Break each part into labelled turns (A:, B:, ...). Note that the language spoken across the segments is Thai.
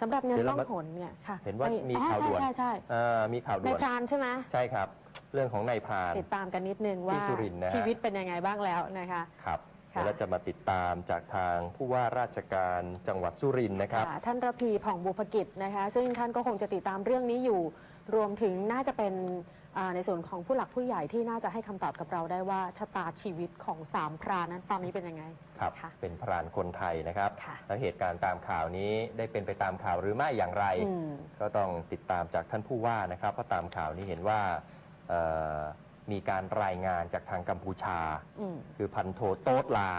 A: สำหรับเงิน
B: เดี๋ยว
A: ต้
B: เรา
A: อง
B: มา
A: หนเนี่ยค่ะ
B: เห็นว่า
A: ไป
B: มี
A: อ๋อ
B: ข่าวด่วน
A: ใช่ใช่
B: อ่ามีข่าว
A: ใน
B: ด่วน
A: พรานใช่ไหม
B: ใช่ครับ เรื่องของนายพราน
A: ติดตามกันนิดนึงว่า
B: ที่สุรินทร์นะฮะ
A: ชีวิตเป็นยังไงบ้างแล้วนะคะ
B: ครับ
A: ค่ะ
B: เดี๋ยวเราจะมาติดตามจากทางผู้ว่าราชการจังหวัดสุรินทร์นะครับ
A: ค่ะท่านระพีผ่องบุพกิจนะคะ ซึ่งท่านก็คงจะติดตามเรื่องนี้อยู่ รวมถึงน่าจะเป็นอ่า ในส่วนของผู้หลักผู้ใหญ่ที่น่าจะให้คำตอบกับเราได้ว่าชะตาชีวิตของสามพรานนั้นตอนนี้เป็นยังไง
B: ครับ
A: ค่ะ
B: เป็นพรานคนไทยนะครับ
A: ค่ะ
B: แล้วเหตุการณ์ตามข่าวนี้ได้เป็นไปตามข่าวหรือไม่อย่างไร
A: อืม
B: ก็ต้องติดตามจากท่านผู้ว่านะครับ เพราะตามข่าวนี้เห็นว่าเอ่อมีการรายงานจากทางกัมพูชา
A: อืม
B: คือพันโทโต๊ดลา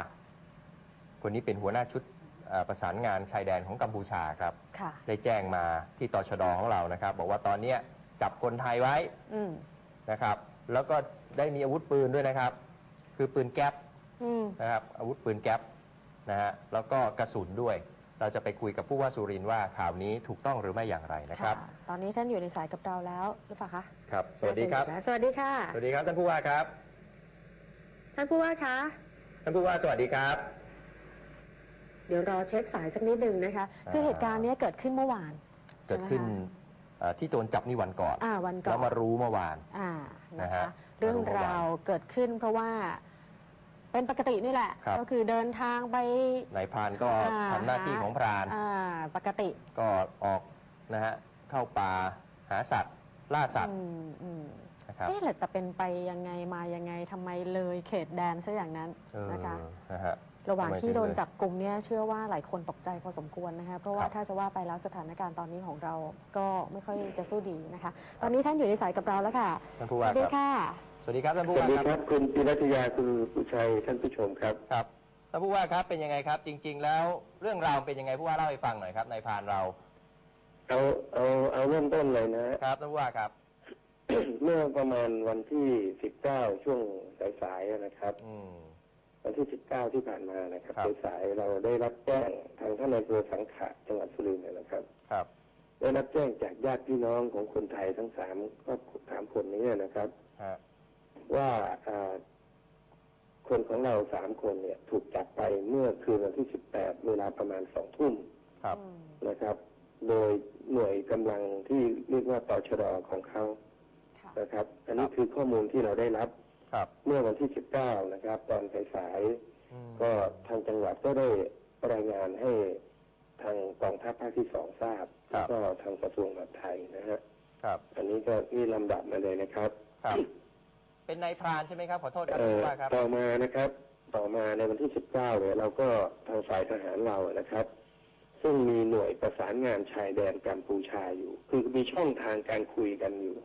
B: คนนี้เป็นหัวหน้าชุดเอ่อประสานงานชายแดนของกัมพูชาครับ
A: ค่ะ
B: ได้แจ้งมาที่ตชดของเรานะครับ บอกว่าตอนเนี้ย จับคนไทยไว้
A: อืม
B: นะครับ แล้วก็ได้มีอาวุธปืนด้วยนะครับ คือปืนแก๊ป
A: อืม
B: นะครับอาวุธปืนแก๊ปนะฮะแล้วก็กระสุนด้วย เราจะไปคุยกับผู้ว่าสุรินทร์ว่าข่าวนี้ถูกต้องหรือไม่อย่างไรนะครับ
A: ค่ะตอนนี้ท่านอยู่ในสายกับเราแล้วหรือเปล่าคะ
B: ครับ สวัสดีครับ
A: น่าจะอยู่แล้วสวัสดีค่ะ
B: สวัสดีครับท่านผู้ว่าครับ
A: ท่านผู้ว่าคะ
B: ท่านผู้ว่าสวัสดีครับ
A: เดี๋ยวรอเช็คสายสักนิดหนึ่งนะคะ คือเหตุการณ์เนี้ยเกิดขึ้นเมื่อวาน
B: เกิดขึ้น
A: ใช่ไหมคะ
B: เอ่อที่โดนจับนี่วันก่อน
A: อ่าวันก่อน
B: แล้วมารู้เมื่อวาน
A: อ่านะ
B: นะคะฮะ
A: เรื่อง
B: มารู้เมื่อวาน
A: ราวเกิดขึ้นเพราะว่าเป็นปกตินี่แหละ
B: ครับ
A: ก็คือเดินทางไป
B: นายพรานก็
A: อ่
B: ทำหน้าที่ของพราน
A: อ่าปกติ
B: ก็ออกนะฮะเข้าป่าหาสัตว์ ล่าสัตว์
A: อืมอืม
B: นะครับ
A: เอ๊ะแต่เป็นไปยังไงมายังไงทำไมเลยเขตแดนซะอย่างนั้น
B: เออ
A: นะคะ
B: นะฮะ
A: ระหว่าง
B: ทำไม
A: ที่
B: ถึง
A: โดน
B: เลย
A: จับกลุ่มเนี่ยเชื่อว่าหลายคนตกใจพอสมควรนะคะเพราะว่า
B: ครับ
A: ถ้าจะว่าไปแล้วสถานการณ์ตอนนี้ของเราก็ไม่ค่อยจะสู้ดีนะคะ ตอนนี้ท่านอยู่ในสายกับเราแล้วค่ะ
B: ท่านผู้
A: ส
B: ว่า
A: วัสดี
B: ครับ
A: ค่ะ
B: สวัสดีครับท่าน
C: ส
B: ผู้
C: วัส
B: ว่า
C: ดี
B: ครับ
C: ครับคุณปิรัตยาคุณสุชัยท่านผู้ชมครับ
B: ครับท่านผู้ว่าครับเป็นยังไงครับ จริง ๆ แล้วเรื่องราวเป็นยังไงผู้ว่าเล่าให้ฟังหน่อยครับนายพรานเรา
C: เอาเอาเอาเริ่มต้นเลยนะ
B: ครับท่านผู้ว่าครับ
C: เมื่อประมาณวันที่19ช่วงสายๆนะครับ
B: อืม
C: วันที่ 19 ที่ผ่านมานะครับ
B: ครับ
C: สายๆเราได้รับแจ้งทางท่านนายอำเภอสังขะจังหวัดสุรินทร์เนยนะครับ
B: ครับ
C: ได้รับแจ้งจากญาติพี่น้องของคนไทยทั้งสามครอบครัวสามคนนี้นะครับ
B: ฮะ
C: ว่าอ่าคนของเราสามคนเนี่ย ถูกจับไปเมื่อคืนวันที่ 18 เวลาประมาณสองทุ่ม
B: ครับ
C: นะครับ โดยหน่วยกำลังที่เรียกว่าตชดของเขา
A: ค่ะ
C: นะครับ อันนี้คือข้อมูลที่เราได้รับ
B: ครับ
C: เมื่อวันที่ 19 นะครับ ตอนสาย
B: อืม
C: ๆก็ทางจังหวัดก็ได้รายงานให้ทางกองทัพภาคที่สองทราบแล้วก็ทางกระทรวงมหาดไทยนะฮะ
B: ครับ
C: อันนี้ก็นี่ลำดับมาเลยนะครับ
B: ครับ เป็นนายพรานใช่ไหมครับ ขอโทษครับ
C: เอ่
B: ท่าน
C: อ
B: ผู้ว่าครับ
C: ต่อมานะครับ ต่อมาในวันที่ 19 เนี่ยเราก็ทางฝ่ายทหารเรานะครับ ซึ่งมีหน่วยประสานงานชายแดนกัมพูชาอยู่ คือมีช่องทางการคุยกันอยู่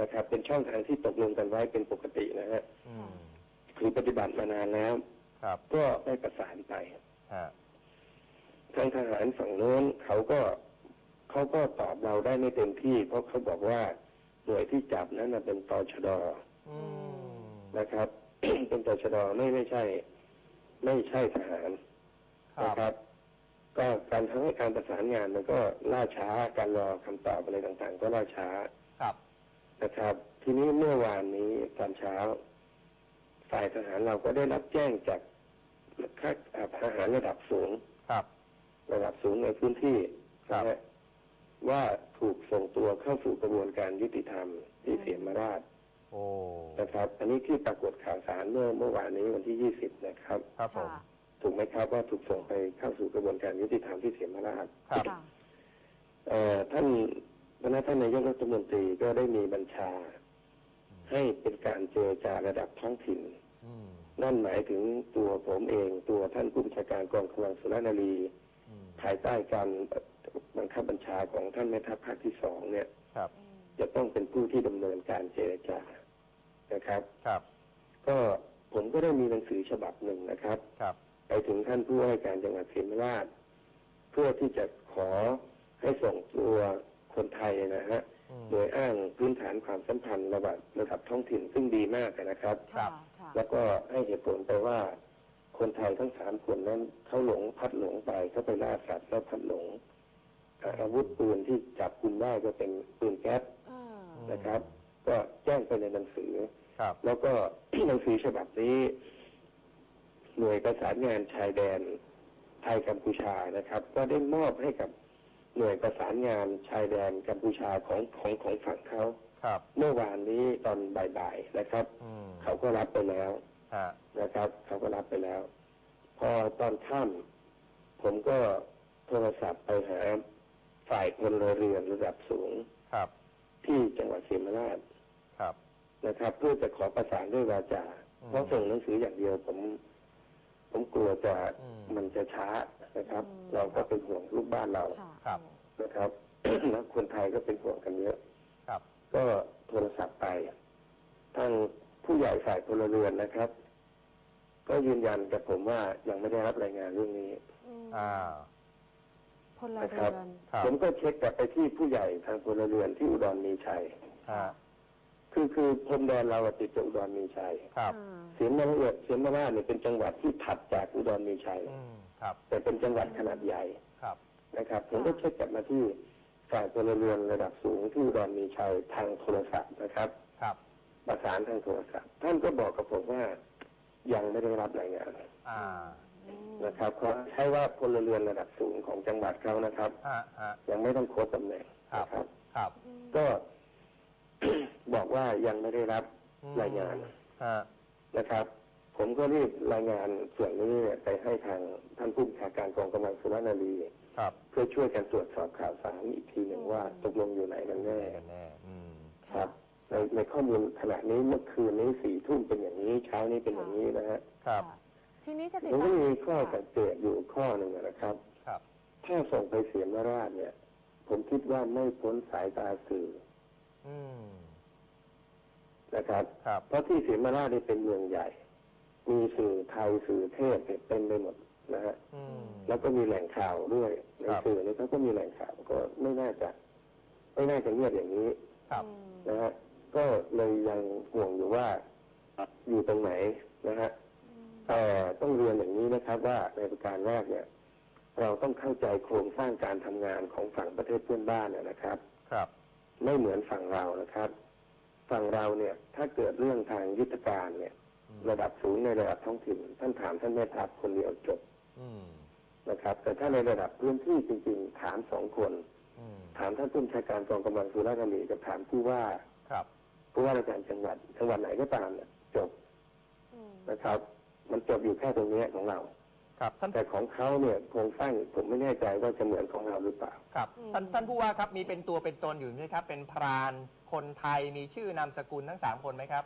C: นะครับ เป็นช่องทางที่ตกลงกันไว้เป็นปกตินะฮะ
B: อืม
C: คือปฏิบัติมานานแล้ว
B: ครับ
C: ก็ได้ประสานไป
B: ฮะ
C: ทางทหารฝั่งโน้นเขาก็เขาก็ตอบเราได้ไม่เต็มที่ เพราะเขาบอกว่าหน่วยที่จับนั้นนะเป็นตชด
B: อืม
C: นะครับ เป็นตชดไม่ไม่ใช่ ไม่ใช่ทหาร
B: ครั
C: นะ
B: บ
C: ครับก็การทำให้การประสานงานมันก็ล่าช้าการรอคำตอบอะไรต่างๆ ก็ล่าช้า
B: ครับ
C: นะครับ ทีนี้เมื่อวานนี้ตอนเช้า ฝ่ายทหารเราก็ได้รับแจ้งจากข้าอ่าทหารระดับสูง
B: ครับ
C: ระดับสูงในพื้นที่
B: ครับ
C: นะฮะว่าถูกส่งตัวเข้าสู่กระบวนการยุติธรรมที่เสียมราช
B: โอ้
C: นะครับ อันนี้ที่ปรากฏข่าวสารเมื่อเมื่อวานนี้วันที่20นะครับ
B: ครับผม
A: ค่ะ
C: ถูกไหมครับว่าถูกส่งไปเข้าสู่กระบวนการยุติธรรมที่เสียมราช
B: ครับ
A: ค่ะ
C: เอ่อท่าน พนักท่านนายกรัฐมนตรีก็ได้มีบัญชา ให้เป็นการเจรจาระดับท้องถิ่น
B: อืม
C: นั่นหมายถึงตัวผมเองตัวท่านผู้บัญชาการกองกำลังสุรนารี
B: อืม
C: ภายใต้การบังคับบัญชาของท่านแม่ทัพภาคที่สองเนี่ย
B: ครับ
C: จะต้องเป็นผู้ที่ดำเนินการเจรจานะครับ
B: ครับ
C: ก็ผมก็ได้มีหนังสือฉบับหนึ่งนะครับ
B: ครับ
C: ไปถึงท่านผู้ว่าราชการจังหวัดเชียงราชเพื่อที่จะขอให้ส่งตัว คนไทยนะฮะ
B: อืม
C: โดยอ้างพื้นฐานความสัมพันธ์ระดับระดับท้องถิ่นซึ่งดีมากนะครับ
B: ครั
A: ค่ะ
B: บ
A: ค่ะ
C: แล้วก็ให้เหตุผลไปว่า คนไทยทั้งสามคนนั้นเขาหลงพัดหลงไปเขาไปล่าสัตว์แล้วพัดหลงอ่าอาวุธปืนที่จับกุมได้ก็เป็นปืนแก๊ส
A: เออ
C: นะครับ ก็แจ้งไปในหนังสือ
B: ครับ
C: แล้วก็ หนังสือฉบับนี้ หน่วยประสานงานชายแดนไทยกัมพูชานะครับ ก็ได้มอบให้กับ หน่วยประสานงานชายแดนกัมพูชาของของของฝั่งเขา
B: ครับ
C: เมื่อวานนี้ตอนบ่ายๆนะครับ
B: อืม
C: เขาก็รับไปแล้ว
B: ฮะ
C: นะครับ เขาก็รับไปแล้ว พอตอนค่ำผมก็โทรศัพท์ไปหาฝ่ายพลเรือนระดับสูง
B: ครับ
C: ที่จังหวัดเสียมราช
B: ครับ
C: นะครับ เพื่อจะขอประสานด้วยวาจา
B: อืม
C: เพราะส่งหนังสืออย่างเดียวผม ผมกลัวจะ
B: อืม
C: มันจะช้า นะครับ
A: อืม
C: เราก็เป็นห่วงลูกบ้านเรา
A: ค่ะ
B: ครับ
C: นะครับแล้วคนไทยก็เป็นห่วงกันเยอะ
B: ครับ
C: ก็โทรศัพท์ไปทางผู้ใหญ่ฝ่ายพลเรือนนะครับ ก็ยืนยันกับผมว่ายังไม่ได้รับรายงานเรื่องนี้
A: อืม
B: อ่า
A: พล
C: นะ
A: เรื
C: ครับ
A: อน
B: ครับ
C: ผมก็เช็คกลับไปที่ผู้ใหญ่ทางพลเรือนที่อุดรมีชัย
B: ฮะ
C: คือคือพรมแดนเราอะติดกับอุดรมีชัย
B: ครับ
A: อ่า
C: เสียงมราชเสียงมราชเนี่ยเป็นจังหวัดที่ถัดจากอุดรมีชัย
B: อืมครับ
C: แต่เป็นจังหวัดขนาดใหญ่
B: ครับ
C: นะครับผมก็เช็คกลับมาที่ฝ่ายพลเรือนระดับสูงที่อุดรมีชัยทางโทรศัพท์นะครับ
B: ครับ
C: ประสานทางโทรศัพท์ ท่านก็บอกกับผมว่ายังไม่ได้รับรายงาน
B: อ่า
A: อืม
C: นะครับเพราะใช้ว่าพลเรือนระดับสูงของจังหวัดเขานะครับ
B: ฮะฮะ
C: ยังไม่ต้องโค้ดตำแหน่ง
B: ครับ
C: นะครับ
B: ครับ
C: ก็บอกว่ายังไม่ได้รับ
B: อืม
C: รายงาน
B: ฮะ
C: นะครับ ผมก็รีบรายงานส่วนนี้เนี่ยไปให้ทางท่านผู้บัญชาการกองกำลังสุรนารี
B: ครับ
C: เพื่อช่วยกันตรวจสอบข่าวสารอีกทีหนึ่งว่าตกลงอยู่ไหนกันแน่
B: แน่กันแน่อืม
C: ครับในในข้อมูลขณะนี้เมื่อคืนนี้สี่ทุ่มเป็นอย่างนี้ เช้านี้เป็นอย่างนี้นะฮะ
B: ครับ
A: ค่ะทีนี้จะติด
C: ผม
A: ตา
C: ก็
A: ม
C: มีข้อสังเกตอยู่ข้อหนึ่งนะครับ
B: ครับ
C: ถ้าส่งไปเสียมราชเนี่ย ผมคิดว่าไม่พ้นสายตาสื่อ
B: อืม
C: นะครับ
B: ครับ
C: เพราะที่เสียมราชนี่เป็นเมืองใหญ่ มีสื่อไทยสื่อเทศเนี่ยเต็มไปหมดนะฮะ
B: อืม
C: แล้วก็มีแหล่งข่าวด้วยใน
B: ครับ
C: สื่อนี่เขาก็มีแหล่งข่าวก็ไม่น่าจะ ไม่น่าจะเงียบอย่างนี้
B: ครับ
A: อืม
C: นะฮะก็เลยยังห่วงอยู่ว่าอยู่ตรงไหนนะฮะแต่ต้องเรียนอย่างนี้นะครับว่าในประการแรกเนี่ย เราต้องเข้าใจโครงสร้างการทำงานของฝั่งประเทศเพื่อนบ้านเนี่ยนะครับ
B: ครับ
C: ไม่เหมือนฝั่งเรานะครับ ฝั่งเราเนี่ย ถ้าเกิดเรื่องทางยุทธการเนี่ย
B: อืม
C: ระดับสูงในระดับท้องถิ่น ท่านถามท่านแม่ทัพคนเดียวจบ
B: อืม
C: นะครับ แต่ถ้าในระดับพื้นที่จริงๆ ถามสองคน
B: อืม
C: ถามท่านผู้บัญชาการกองกำลังสุราษฎร์ธานีกับถามผู้ว่า
B: ครับ
C: ผู้ว่าราชการจังหวัดจังหวัดไหนก็ตามเนี่ยจบ
A: อืม
C: นะครับ มันจบอยู่แค่ตรงเนี้ยของเรา
B: ครับท่าน
C: แต่ของเขาเนี่ยโครงสร้างผมไม่แน่ใจว่าจะเหมือนของเราหรือเปล่า
B: ครับท่านท่านผู้ว่าครับมีเป็นตัวเป็นตนอยู่ไหมครับ เป็นพรานคนไทยมีชื่อนามสกุลทั้งสามคนไหมครับ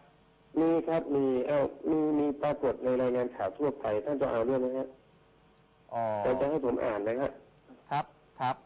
C: มีครับมีเอ้ามีมีปรากฏในรายงานข่าวทั่วไปท่านจะเอาเรื่องไหมฮะ
B: อ๋อ
C: แต่จะให้ผมอ่านนะฮะ
B: ครับ ครับ